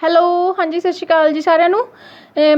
Hello ਹਾਂਜੀ, ਸਤਿ ਸ਼੍ਰੀ ਅਕਾਲ ਜੀ ਸਾਰਿਆਂ ਨੂੰ।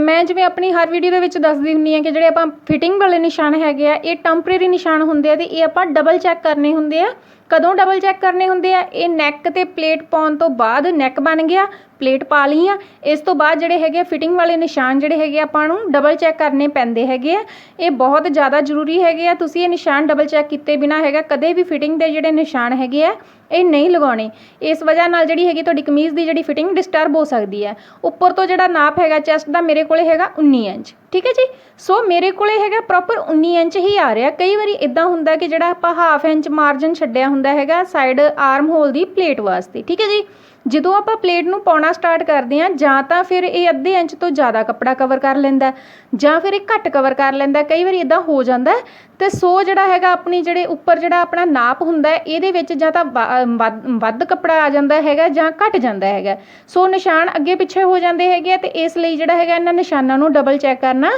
ਮੈਂ ਜਿਵੇਂ ਆਪਣੀ ਹਰ ਵੀਡੀਓ ਦੇ ਵਿੱਚ ਦੱਸਦੀ ਹੁੰਦੀ ਹਾਂ ਕਿ ਜਿਹੜੇ ਆਪਾਂ ਫਿਟਿੰਗ ਵਾਲੇ ਨਿਸ਼ਾਨ ਹੈਗੇ ਆ, ਇਹ ਟੈਂਪਰੇਰੀ ਨਿਸ਼ਾਨ ਹੁੰਦੇ ਆ ਤੇ ਇਹ ਆਪਾਂ ਡਬਲ ਚੈੱਕ ਕਰਨੇ ਹੁੰਦੇ ਆ। ਕਦੋਂ ਡਬਲ ਚੈੱਕ ਕਰਨੇ ਹੁੰਦੇ ਆ? ਇਹ ਨੈਕ ਤੇ ਪਲੇਟ ਪਾਉਣ ਤੋਂ ਬਾਅਦ ਨੈਕ ਬਣ ਗਿਆ ਪਲੇਟ ਪਾ ਲਈ ਆ ਇਸ ਤੋਂ ਬਾਅਦ ਜਿਹੜੇ ਹੈਗੇ ਫਿਟਿੰਗ ਵਾਲੇ ਨਿਸ਼ਾਨ ਜਿਹੜੇ ਹੈਗੇ ਆ, ਆਪਾਂ ਨੂੰ ਡਬਲ ਚੈੱਕ ਕਰਨੇ ਪੈਂਦੇ ਹੈਗੇ ਆ। ਇਹ ਬਹੁਤ ਜ਼ਿਆਦਾ ਜ਼ਰੂਰੀ ਹੈਗੇ ਆ। ਤੁਸੀਂ ਇਹ ਨਿਸ਼ਾਨ ਡਬਲ ਚੈੱਕ ਕੀਤੇ ਬਿਨਾ ਹੈਗਾ, ਕਦੇ ਵੀ ਫਿਟਿੰਗ ਦੇ ਜਿਹੜੇ ਨਿਸ਼ਾਨ ਹੈਗੇ ਆ, ਇਹ ਨਹੀਂ ਲਗਾਉਣੇ। ਇਸ ਵਜ੍ਹਾ ਨਾਲ ਜਿਹੜੀ ਹੈਗੀ ਤੁਹਾਡੀ ਕਮੀਜ਼ ਦੀ ਜਿਹੜੀ ਫਿਟਿੰਗ ਡਿਸਟਰਬ ਹੋ ਸਕਦੀ ਹੈ। ਉੱਪਰ ਤੋਂ ਜਿਹੜਾ ਨਾਪ ਹੈਗਾ ਚੈਸਟ ਦਾ ਮੇਰੇ ਕੋਲੇ ਹੈਗਾ 19 ਇੰਚ। ਠੀਕ ਹੈ ਜੀ? ਸੋ ਮੇਰੇ ਕੋਲੇ ਹੈਗਾ ਪ੍ਰੋਪਰ 19 ਇੰਚ ਹੀ ਆ ਰਿਹਾ। ਕਈ ਵਾਰੀ ਇਦਾਂ ਹੁੰਦਾ ਕਿ ਜਿਹੜਾ ਆਪਾਂ ਹਾਫ ਇੰਚ ਮਾਰਜਨ ਛੱਡਿਆ ਹੁੰਦਾ ਹੈਗਾ ਸਾਈਡ ਆਰਮ ਹੋਲ ਦੀ ਪਲੇਟ ਵਾਸਤੇ। ਠੀਕ ਹੈ ਜੀ? ਜਦੋਂ ਆਪਾਂ ਪਲੇਟ ਨੂੰ ਪਾਉਣਾ ਸਟਾਰਟ ਕਰਦੇ ਹਾਂ, ਜਾਂ ਤਾਂ ਫਿਰ ਇਹ ਅੱਧੇ ਇੰਚ ਤੋਂ ਜ਼ਿਆਦਾ ਕੱਪੜਾ ਕਵਰ ਕਰ ਲੈਂਦਾ ਜਾਂ ਫਿਰ ਇਹ ਘੱਟ ਕਵਰ ਕਰ ਲੈਂਦਾ ਕਈ ਵਾਰੀ ਇੱਦਾਂ ਹੋ ਜਾਂਦਾ ਅਤੇ ਸੋ ਜਿਹੜਾ ਹੈਗਾ ਆਪਣੀ ਜਿਹੜੇ ਉੱਪਰ ਜਿਹੜਾ ਆਪਣਾ ਨਾਪ ਹੁੰਦਾ ਇਹਦੇ ਵਿੱਚ ਜਾਂ ਤਾਂ ਵੱਧ- ਵੱਧ ਕੱਪੜਾ ਆ ਜਾਂਦਾ ਹੈਗਾ ਜਾਂ ਘੱਟ ਜਾਂਦਾ ਹੈਗਾ। ਸੋ ਨਿਸ਼ਾਨ ਅੱਗੇ ਪਿੱਛੇ ਹੋ ਜਾਂਦੇ ਹੈਗੇ ਆ ਅਤੇ ਇਸ ਲਈ ਜਿਹੜਾ ਹੈਗਾ ਇਹਨਾਂ ਨਿਸ਼ਾਨਾਂ ਨੂੰ ਡਬਲ ਚੈੱਕ ਕਰਨਾ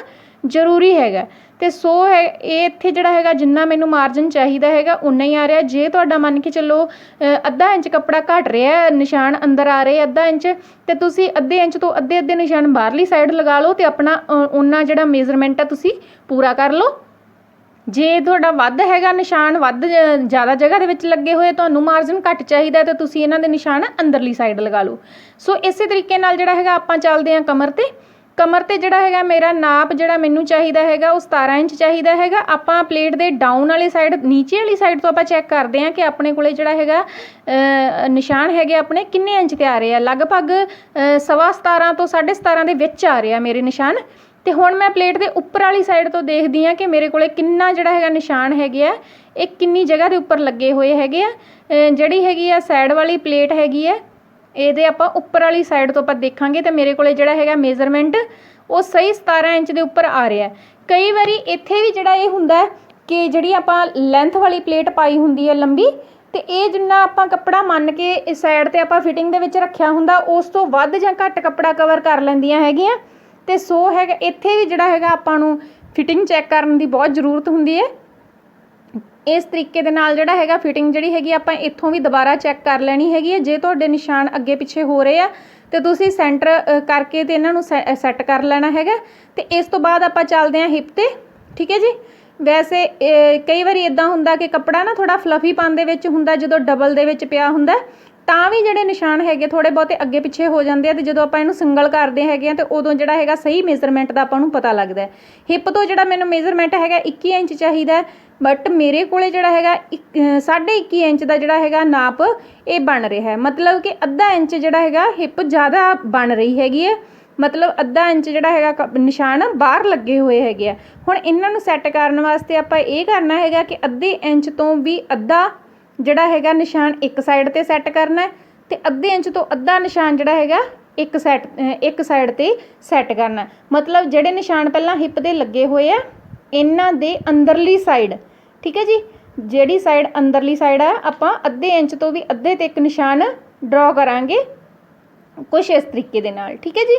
ਜ਼ਰੂਰੀ ਹੈਗਾ। ਅਤੇ ਸੋ ਹੈ, ਇਹ ਇੱਥੇ ਜਿਹੜਾ ਹੈਗਾ, ਜਿੰਨਾ ਮੈਨੂੰ ਮਾਰਜਨ ਚਾਹੀਦਾ ਹੈਗਾ ਉਨਾ ਹੀ ਆ ਰਿਹਾ। ਜੇ ਤੁਹਾਡਾ ਮੰਨ ਕੇ ਚੱਲੋ ਅੱਧਾ ਇੰਚ ਕੱਪੜਾ ਘੱਟ ਰਿਹਾ ਨਿਸ਼ਾਨ ਅੰਦਰ ਆ ਰਹੇ ਅੱਧਾ ਇੰਚ ਅਤੇ ਤੁਸੀਂ ਅੱਧੇ ਇੰਚ ਤੋਂ ਅੱਧੇ ਅੱਧੇ ਨਿਸ਼ਾਨ ਬਾਹਰਲੀ ਸਾਈਡ ਲਗਾ ਲਓ ਅਤੇ ਆਪਣਾ ਉਨਾ ਜਿਹੜਾ ਮੇਜ਼ਰਮੈਂਟ ਆ ਤੁਸੀਂ ਪੂਰਾ ਕਰ ਲਓ। ਜੇ ਤੁਹਾਡਾ ਵੱਧ ਹੈਗਾ ਨਿਸ਼ਾਨ, ਵੱਧ ਜ਼ਿਆਦਾ ਜਗ੍ਹਾ ਦੇ ਵਿੱਚ ਲੱਗੇ ਹੋਏ, ਤੁਹਾਨੂੰ ਮਾਰਜਨ ਘੱਟ ਚਾਹੀਦਾ ਹੈ, ਤਾਂ ਤੁਸੀਂ ਇਹਨਾਂ ਦੇ ਨਿਸ਼ਾਨ ਅੰਦਰਲੀ ਸਾਈਡ ਲਗਾ ਲਓ। ਸੋ ਇਸੇ ਤਰੀਕੇ ਨਾਲ ਜਿਹੜਾ ਹੈਗਾ ਆਪਾਂ ਚੱਲਦੇ ਹਾਂ ਕਮਰ ਤੇ। ਕਮਰ ਤੇ ਜਿਹੜਾ ਹੈਗਾ ਮੇਰਾ ਨਾਪ ਜਿਹੜਾ ਮੈਨੂੰ ਚਾਹੀਦਾ ਹੈਗਾ ਉਹ 17 ਇੰਚ ਚਾਹੀਦਾ ਹੈਗਾ। ਆਪਾਂ ਪਲੇਟ ਦੇ ਡਾਊਨ ਵਾਲੀ ਸਾਈਡ ਨੀਚੇ ਵਾਲੀ ਸਾਈਡ ਤੋਂ ਆਪਾਂ ਚੈੱਕ ਕਰਦੇ ਹਾਂ ਕਿ ਆਪਣੇ ਕੋਲੇ ਜਿਹੜਾ ਹੈਗਾ ਨਿਸ਼ਾਨ ਹੈਗੇ ਆਪਣੇ ਕਿੰਨੇ ਇੰਚ ਤੇ ਆ ਰਹੇ ਆ। ਲਗਭਗ ਅ, ਸਵਾ 17 ਤੋਂ 17.5 ਦੇ ਵਿੱਚ ਆ ਰਹੇ ਆ ਮੇਰੇ ਨਿਸ਼ਾਨ। ਤੇ ਹੁਣ ਮੈਂ ਪਲੇਟ ਦੇ ਉੱਪਰ ਵਾਲੀ ਸਾਈਡ ਤੋਂ ਦੇਖਦੀ ਆ ਕਿ ਮੇਰੇ ਕੋਲੇ ਕਿੰਨਾ ਜਿਹੜਾ ਹੈਗਾ ਨਿਸ਼ਾਨ ਹੈਗੇ ਆ। ਇਹ ਕਿੰਨੀ ਜਗ੍ਹਾ ਦੇ ਉੱਪਰ ਲੱਗੇ ਹੋਏ ਹੈਗੇ ਆ। ਜਿਹੜੀ ਹੈਗੀ ਆ ਸਾਈਡ ਵਾਲੀ ਪਲੇਟ ਹੈਗੀ ਆ ਇਹਦੇ ਆਪਾਂ ਉੱਪਰ ਵਾਲੀ ਸਾਈਡ ਤੋਂ ਆਪਾਂ ਦੇਖਾਂਗੇ ਤੇ ਮੇਰੇ ਕੋਲੇ ਜਿਹੜਾ ਹੈਗਾ ਮੇਜ਼ਰਮੈਂਟ ਉਹ ਸਹੀ 17 ਇੰਚ ਦੇ ਉੱਪਰ ਆ ਰਿਹਾ ਕਈ ਵਾਰੀ ਇੱਥੇ ਵੀ ਜਿਹੜਾ ਇਹ ਹੁੰਦਾ ਕਿ ਜਿਹੜੀ ਆਪਾਂ ਲੈਂਥ ਵਾਲੀ ਪਲੇਟ ਪਾਈ ਹੁੰਦੀ ਹੈ ਲੰਬੀ, ਤੇ ਇਹ ਜਿੰਨਾ ਆਪਾਂ ਕੱਪੜਾ ਮੰਨ ਕੇ ਇਸ ਸਾਈਡ ਤੇ ਆਪਾਂ ਫਿਟਿੰਗ ਦੇ ਵਿੱਚ ਰੱਖਿਆ ਹੁੰਦਾ, ਉਸ ਤੋਂ ਵੱਧ ਜਾਂ ਘੱਟ ਕੱਪੜਾ ਕਵਰ ਕਰ ਲੈਂਦੀਆਂ ਹੈਗੀਆਂ। ਤੇ ਸੋ ਹੈਗਾ, ਇੱਥੇ ਵੀ ਜਿਹੜਾ ਹੈਗਾ ਆਪਾਂ ਨੂੰ ਫਿਟਿੰਗ ਚੈੱਕ ਕਰਨ ਦੀ ਬਹੁਤ ਜ਼ਰੂਰਤ ਹੁੰਦੀ ਹੈ। ਇਸ ਤਰੀਕੇ ਦੇ ਨਾਲ ਜਿਹੜਾ ਹੈਗਾ ਫਿਟਿੰਗ ਜਿਹੜੀ ਹੈਗੀ ਆਪਾਂ ਇੱਥੋਂ ਵੀ ਦੁਬਾਰਾ ਚੈੱਕ ਕਰ ਲੈਣੀ ਹੈਗੀ ਹੈ ਜੇ ਤੁਹਾਡੇ ਨਿਸ਼ਾਨ ਅੱਗੇ ਪਿੱਛੇ ਹੋ ਰਹੇ ਆ, ਤੇ ਤੁਸੀਂ ਸੈਂਟਰ ਕਰਕੇ ਤੇ ਇਹਨਾਂ ਨੂੰ ਸੈੱਟ ਕਰ ਲੈਣਾ ਹੈਗਾ। ਤੇ ਇਸ ਤੋਂ ਬਾਅਦ ਆਪਾਂ ਚੱਲਦੇ ਹਾਂ ਹਿਪ ਤੇ, ਠੀਕ ਹੈ ਜੀ? ਵੈਸੇ ਕਈ ਵਾਰੀ ਇਦਾਂ ਹੁੰਦਾ ਕਿ ਕੱਪੜਾ ਨਾ ਥੋੜਾ ਫਲਫੀ ਪਨ ਦੇ ਵਿੱਚ ਹੁੰਦਾ, ਜਦੋਂ ਡਬਲ ਦੇ ਵਿੱਚ ਪਿਆ ਹੁੰਦਾ ਤਾਂ ਵੀ ਜਿਹੜੇ ਨਿਸ਼ਾਨ ਹੈਗੇ ਥੋੜੇ ਬਹੁਤੇ ਅੱਗੇ ਪਿੱਛੇ ਹੋ ਜਾਂਦੇ ਆ ਤੇ ਜਦੋਂ ਆਪਾਂ ਇਹਨੂੰ ਸਿੰਗਲ ਕਰਦੇ ਹੈਗੇ ਆ ਤੇ ਉਦੋਂ ਜਿਹੜਾ ਹੈਗਾ ਸਹੀ ਮੇਜ਼ਰਮੈਂਟ ਦਾ ਆਪਾਂ ਨੂੰ ਪਤਾ ਲੱਗਦਾ ਹਿੱਪ ਤੋਂ ਜਿਹੜਾ ਮੈਨੂੰ ਮੇਜ਼ਰਮੈਂਟ ਹੈਗਾ 21 ਇੰਚ ਚਾਹੀਦਾ ਬਟ ਮੇਰੇ ਕੋਲੇ ਜਿਹੜਾ ਹੈਗਾ 21 ਇੰਚ ਦਾ ਜਿਹੜਾ ਹੈਗਾ ਨਾਪ ਇਹ ਬਣ ਰਿਹਾ ਹੈ। ਮਤਲਬ ਕਿ ਅੱਧਾ ਇੰਚ ਜਿਹੜਾ ਹੈਗਾ ਹਿੱਪ ਜ਼ਿਆਦਾ ਬਣ ਰਹੀ ਹੈਗੀ ਹੈ। ਮਤਲਬ ਅੱਧਾ ਇੰਚ ਜਿਹੜਾ ਹੈਗਾ ਕ- ਨਿਸ਼ਾਨ ਬਾਹਰ ਲੱਗੇ ਹੋਏ ਹੈਗੇ ਆ। ਹੁਣ ਇਹਨਾਂ ਨੂੰ ਸੈੱਟ ਕਰਨ ਵਾਸਤੇ ਆਪਾਂ ਇਹ ਕਰਨਾ ਹੈਗਾ ਕਿ ਅੱਧੇ ਇੰਚ ਤੋਂ ਵੀ ਅੱਧਾ ਜਿਹੜਾ ਹੈਗਾ ਨਿਸ਼ਾਨ ਇੱਕ ਸਾਈਡ ਤੇ ਸੈੱਟ ਕਰਨਾ ਹੈ ਤੇ ਅੱਧੇ ਇੰਚ ਤੋਂ ਅੱਧਾ ਨਿਸ਼ਾਨ ਜਿਹੜਾ ਹੈਗਾ ਇੱਕ ਸੈਟ ਇੱਕ ਸਾਈਡ ਤੇ ਸੈੱਟ ਕਰਨਾ ਮਤਲਬ ਜਿਹੜੇ ਨਿਸ਼ਾਨ ਪਹਿਲਾਂ ਹਿੱਪ ਦੇ ਲੱਗੇ ਹੋਏ ਆ, ਇਹਨਾਂ ਦੇ ਅੰਦਰਲੀ ਸਾਈਡ ਠੀਕ ਹੈ ਜੀ? ਜਿਹੜੀ ਸਾਈਡ ਅੰਦਰਲੀ ਸਾਈਡ ਆ, ਆਪਾਂ ਅੱਧੇ ਇੰਚ ਤੋਂ ਵੀ ਅੱਧੇ ਤੇ ਇੱਕ ਨਿਸ਼ਾਨ ਡਰਾ ਕਰਾਂਗੇ ਕੁਛ ਇਸ ਤਰੀਕੇ ਦੇ ਨਾਲ, ਠੀਕ ਹੈ ਜੀ?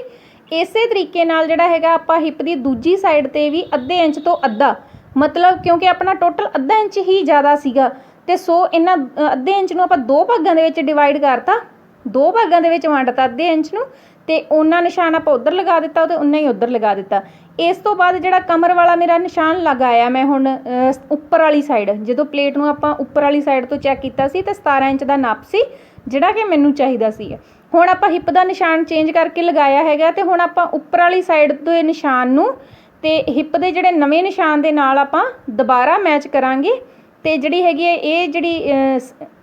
ਇਸੇ ਤਰੀਕੇ ਨਾਲ ਜਿਹੜਾ ਹੈਗਾ ਆਪਾਂ ਹਿੱਪ ਦੀ ਦੂਜੀ ਸਾਈਡ ਤੇ ਵੀ ਅੱਧੇ ਇੰਚ ਤੋਂ ਅੱਧਾ, ਮਤਲਬ ਕਿਉਂਕਿ ਆਪਣਾ ਟੋਟਲ ਅੱਧਾ ਇੰਚ ਹੀ ਜ਼ਿਆਦਾ ਸੀਗਾ ਤੇ ਸੋ ਇਹਨਾਂ ਅੱਧੇ ਇੰਚ ਨੂੰ ਆਪਾਂ ਦੋ ਭਾਗਾਂ ਦੇ ਵਿੱਚ ਡਿਵਾਈਡ ਕਰਤਾ। ਦੋ ਭਾਗਾਂ ਦੇ ਵਿੱਚ ਵੰਡਤਾ ਅੱਧੇ ਇੰਚ ਨੂੰ ਤੇ ਉਹਨਾਂ ਨਿਸ਼ਾਨ ਆਪਾਂ ਉਧਰ ਲਗਾ ਦਿੱਤਾ ਤੇ ਉਨਾ ਹੀ ਉਧਰ ਲਗਾ ਦਿੱਤਾ। ਇਸ ਤੋਂ ਬਾਅਦ ਜਿਹੜਾ ਕਮਰ ਵਾਲਾ ਮੇਰਾ ਨਿਸ਼ਾਨ ਲਗਾਇਆ ਮੈਂ ਹੁਣ ਉੱਪਰ ਵਾਲੀ ਸਾਈਡ ਜਦੋਂ ਪਲੇਟ ਨੂੰ ਆਪਾਂ ਉੱਪਰ ਵਾਲੀ ਸਾਈਡ ਤੋਂ ਚੈੱਕ ਕੀਤਾ ਸੀ ਤਾਂ 17 ਇੰਚ ਦਾ ਨਾਪ ਸੀ, ਜਿਹੜਾ ਕਿ ਮੈਨੂੰ ਚਾਹੀਦਾ ਸੀ। ਹੁਣ ਆਪਾਂ ਹਿੱਪ ਦਾ ਨਿਸ਼ਾਨ ਚੇਂਜ ਕਰਕੇ ਲਗਾਇਆ ਹੈਗਾ ਤੇ ਹੁਣ ਆਪਾਂ ਉੱਪਰ ਵਾਲੀ ਸਾਈਡ ਦੇ ਨਿਸ਼ਾਨ ਨੂੰ ਤੇ ਹਿੱਪ ਦੇ ਜਿਹੜੇ ਨਵੇਂ ਨਿਸ਼ਾਨ ਦੇ ਨਾਲ ਆਪਾਂ ਦੁਬਾਰਾ ਮੈਚ ਕਰਾਂਗੇ। ਅਤੇ ਜਿਹੜੀ ਹੈਗੀ ਹੈ, ਇਹ ਜਿਹੜੀ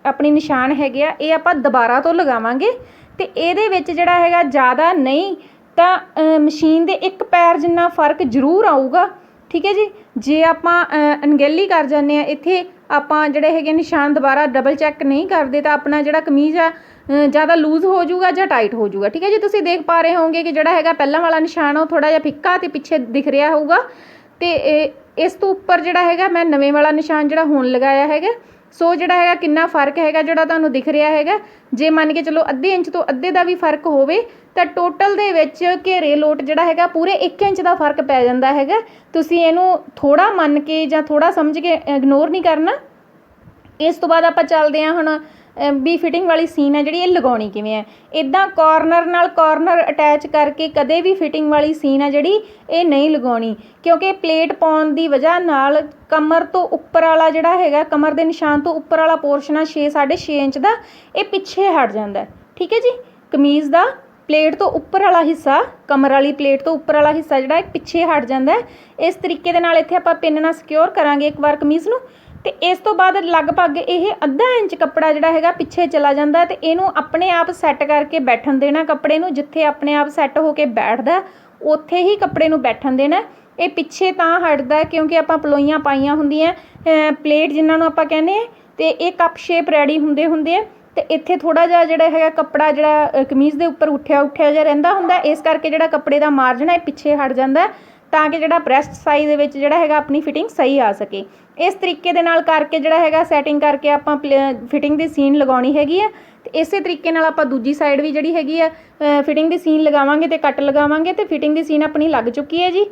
ਆਪਣੀ ਨਿਸ਼ਾਨ ਹੈਗੇ ਆ, ਇਹ ਆਪਾਂ ਦੁਬਾਰਾ ਤੋਂ ਲਗਾਵਾਂਗੇ ਅਤੇ ਇਹਦੇ ਵਿੱਚ ਜਿਹੜਾ ਹੈਗਾ ਜ਼ਿਆਦਾ ਨਹੀਂ, ਤਾਂ ਮਸ਼ੀਨ ਦੇ ਇੱਕ ਪੈਰ ਜਿੰਨਾ ਫ਼ਰਕ ਜ਼ਰੂਰ ਆਊਗਾ, ਠੀਕ ਹੈ ਜੀ? ਜੇ ਆਪਾਂ ਅਣਗਹਿਲੀ ਕਰ ਜਾਂਦੇ ਹਾਂ, ਇੱਥੇ ਆਪਾਂ ਜਿਹੜੇ ਹੈਗੇ ਨਿਸ਼ਾਨ ਦੁਬਾਰਾ ਡਬਲ ਚੈੱਕ ਨਹੀਂ ਕਰਦੇ, ਤਾਂ ਆਪਣਾ ਜਿਹੜਾ ਕਮੀਜ਼ ਆ ਜ਼ਿਆਦਾ ਲੂਜ਼ ਹੋ ਜਾਊਗਾ ਜਾਂ ਟਾਈਟ ਹੋ ਜਾਊਗਾ, ਠੀਕ ਹੈ ਜੀ? ਤੁਸੀਂ ਦੇਖ ਪਾ ਰਹੇ ਹੋਵੋਗੇ ਕਿ ਜਿਹੜਾ ਹੈਗਾ ਪਹਿਲਾਂ ਵਾਲਾ ਨਿਸ਼ਾਨ ਆ, ਉਹ ਥੋੜਾ ਜਿਹਾ ਫਿੱਕਾ ਅਤੇ ਪਿੱਛੇ ਦਿਖ ਰਿਹਾ ਹੋਊਗਾ ਅਤੇ ਇਹ- ਇਸ ਤੋਂ ਉੱਪਰ ਜਿਹੜਾ ਹੈਗਾ, ਮੈਂ ਨਵੇਂ ਵਾਲਾ ਨਿਸ਼ਾਨ ਜਿਹੜਾ ਹੁਣ ਲਗਾਇਆ ਹੈਗਾ, ਸੋ ਜਿਹੜਾ ਹੈਗਾ ਕਿੰਨਾ ਫ਼ਰਕ ਹੈਗਾ ਜਿਹੜਾ ਤੁਹਾਨੂੰ ਦਿਖ ਰਿਹਾ ਹੈਗਾ। ਜੇ ਮੰਨ ਕੇ ਚਲੋ ਅੱਧੇ ਇੰਚ ਤੋਂ ਅੱਧੇ ਦਾ ਵੀ ਫ਼ਰਕ ਹੋਵੇ, ਤਾਂ ਟੋਟਲ ਦੇ ਵਿੱਚ ਘੇਰੇ ਲੋਟ ਜਿਹੜਾ ਹੈਗਾ, ਪੂਰੇ 1 ਇੰਚ ਦਾ ਫ਼ਰਕ ਪੈ ਜਾਂਦਾ ਹੈਗਾ। ਤੁਸੀਂ ਇਹਨੂੰ ਥੋੜਾ ਮੰਨ ਕੇ ਜਾਂ ਥੋੜਾ ਸਮਝ ਕੇ ਇਗਨੋਰ ਨਹੀਂ ਕਰਨਾ। ਇਸ ਤੋਂ ਬਾਅਦ ਆਪਾਂ ਚੱਲਦੇ ਹਾਂ ਹੁਣ ਵੀ ਫਿਟਿੰਗ ਵਾਲੀ ਸੀਨ ਹੈ ਜਿਹੜੀ ਇਹ ਲਗਾਉਣੀ ਕਿਵੇਂ ਹੈ। ਇਦਾਂ ਕਾਰਨਰ ਨਾਲ ਕਾਰਨਰ ਅਟੈਚ ਕਰਕੇ ਕਦੇ ਵੀ ਫਿਟਿੰਗ ਵਾਲੀ ਸੀਨ ਹੈ ਜਿਹੜੀ ਇਹ ਨਹੀਂ ਲਗਾਉਣੀ। ਕਿਉਂਕਿ ਪਲੇਟ ਪਾਉਣ ਦੀ ਵਜ੍ਹਾ ਨਾਲ ਕਮਰ ਤੋਂ ਉੱਪਰ ਵਾਲਾ ਜਿਹੜਾ ਹੈਗਾ, ਕਮਰ ਦੇ ਨਿਸ਼ਾਨ ਤੋਂ ਉੱਪਰ ਵਾਲਾ ਪੋਰਸ਼ਨ ਆ 6 6.5 ਇੰਚ ਦਾ, ਇਹ ਪਿੱਛੇ ਹਟ ਜਾਂਦਾ ਠੀਕ ਹੈ ਜੀ? ਕਮੀਜ਼ ਦਾ ਪਲੇਟ ਤੋਂ ਉੱਪਰ ਵਾਲਾ ਹਿੱਸਾ, ਕਮਰ ਵਾਲੀ ਪਲੇਟ ਤੋਂ ਉੱਪਰ ਵਾਲਾ ਹਿੱਸਾ ਜਿਹੜਾ ਪਿੱਛੇ ਹਟ ਜਾਂਦਾ ਇਸ ਤਰੀਕੇ ਦੇ ਨਾਲ ਇੱਥੇ ਆਪਾਂ ਪਿੰਨ ਨਾਲ ਸਿਕਿਉਰ ਕਰਾਂਗੇ ਇੱਕ ਵਾਰ ਕਮੀਜ਼ ਨੂੰ। ਤੇ ਇਸ ਤੋਂ ਬਾਅਦ ਲਗਭਗ ਇਹ ਅੱਧਾ ਇੰਚ ਕੱਪੜਾ ਜਿਹੜਾ ਹੈਗਾ ਪਿੱਛੇ ਚਲਾ ਜਾਂਦਾ ਹੈ ਤੇ ਇਹਨੂੰ ਆਪਣੇ ਆਪ ਸੈੱਟ ਕਰਕੇ ਬੈਠਣ ਦੇਣਾ ਕੱਪੜੇ ਨੂੰ, ਜਿੱਥੇ ਆਪਣੇ ਆਪ ਸੈੱਟ ਹੋ ਕੇ ਬੈਠਦਾ, ਉੱਥੇ ਹੀ ਕੱਪੜੇ ਨੂੰ ਬੈਠਣ ਦੇਣਾ ਇਹ ਪਿੱਛੇ ਤਾਂ ਹਟਦਾ ਕਿਉਂਕਿ ਆਪਾਂ ਪਲੋਈਆਂ ਪਾਈਆਂ ਹੁੰਦੀਆਂ ਪਲੇਟ ਜਿਨ੍ਹਾਂ ਨੂੰ ਆਪਾਂ ਕਹਿੰਦੇ ਆ ਤੇ ਇਹ ਕੱਪ ਸ਼ੇਪ ਰੈਡੀ ਹੁੰਦੇ ਹੁੰਦੇ ਆ ਤੇ ਇੱਥੇ ਥੋੜਾ ਜਿਹਾ ਜਿਹੜਾ ਹੈਗਾ ਕੱਪੜਾ ਜਿਹੜਾ ਕਮੀਜ਼ ਦੇ ਉੱਪਰ ਉੱਠਿਆ ਉੱਠਿਆ ਜਿਹਾ ਰਹਿੰਦਾ ਹੁੰਦਾ ਇਸ ਕਰਕੇ ਜਿਹੜਾ ਕੱਪੜੇ ਦਾ ਮਾਰਜਨ ਹੈ, ਇਹ ਪਿੱਛੇ ਹਟ ਜਾਂਦਾ ਤਾਂ ਕਿ ਜਿਹੜਾ ਬ੍ਰੈਸਟ ਸਾਈਜ਼ ਦੇ ਵਿੱਚ ਜਿਹੜਾ ਹੈਗਾ ਆਪਣੀ ਫਿਟਿੰਗ ਸਹੀ ਆ ਸਕੇ। ਇਸ ਤਰੀਕੇ ਦੇ ਨਾਲ ਕਰਕੇ ਜਿਹੜਾ ਹੈਗਾ ਸੈਟਿੰਗ ਕਰਕੇ ਆਪਾਂ ਫਿਟਿੰਗ ਦੀ ਸੀਨ ਲਗਾਉਣੀ ਹੈਗੀ ਆ। ਤੇ ਇਸੇ ਤਰੀਕੇ ਨਾਲ ਆਪਾਂ ਦੂਜੀ ਸਾਈਡ ਵੀ ਜਿਹੜੀ ਹੈਗੀ ਆ ਫਿਟਿੰਗ ਦੀ ਸੀਨ ਲਗਾਵਾਂਗੇ ਤੇ ਕੱਟ ਲਗਾਵਾਂਗੇ ਤੇ ਫਿਟਿੰਗ ਦੀ ਸੀਨ ਆਪਣੀ ਲੱਗ ਚੁੱਕੀ ਹੈ ਜੀ।